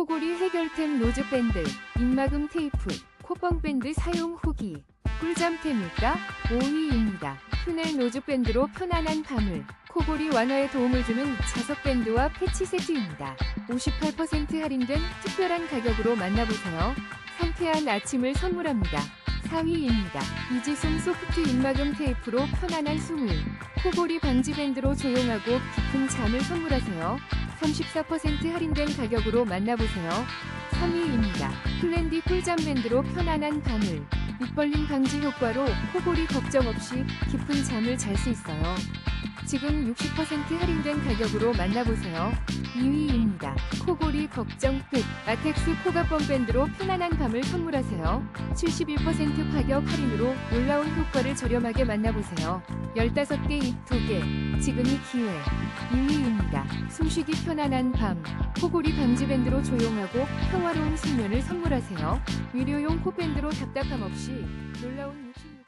코골이 해결템 노즈밴드, 입막음 테이프, 코뻥밴드 사용 후기. 꿀잠템일까? 5위입니다. 푸넬 노즈밴드로 편안한 밤을, 코골이 완화에 도움을 주는 자석밴드와 패치 세트입니다. 58% 할인된 특별한 가격으로 만나보세요. 상쾌한 아침을 선물합니다. 4위입니다. 이지숨 소프트 입막음 테이프로 편안한 숨을, 코골이 방지 밴드로 조용하고 깊은 잠을 선물하세요. 34% 할인된 가격으로 만나보세요. 3위입니다. 플랜디 꿀잠 밴드로 편안한 밤을, 입벌림 방지 효과로 코골이 걱정 없이 깊은 잠을 잘 수 있어요. 지금 60% 할인된 가격으로 만나보세요. 2위입니다. 코골이 걱정 끝. 아텍스 코가뻥 밴드로 편안한 밤을 선물하세요. 71% 가격 할인으로 놀라운 효과를 저렴하게 만나보세요. 15개 입 2개. 지금이 기회. 1위입니다. 숨쉬기 편안한 밤. 코골이 방지 밴드로 조용하고 평화로운 숙면을 선물하세요. 의료용 코밴드로 답답함 없이 놀라운 60...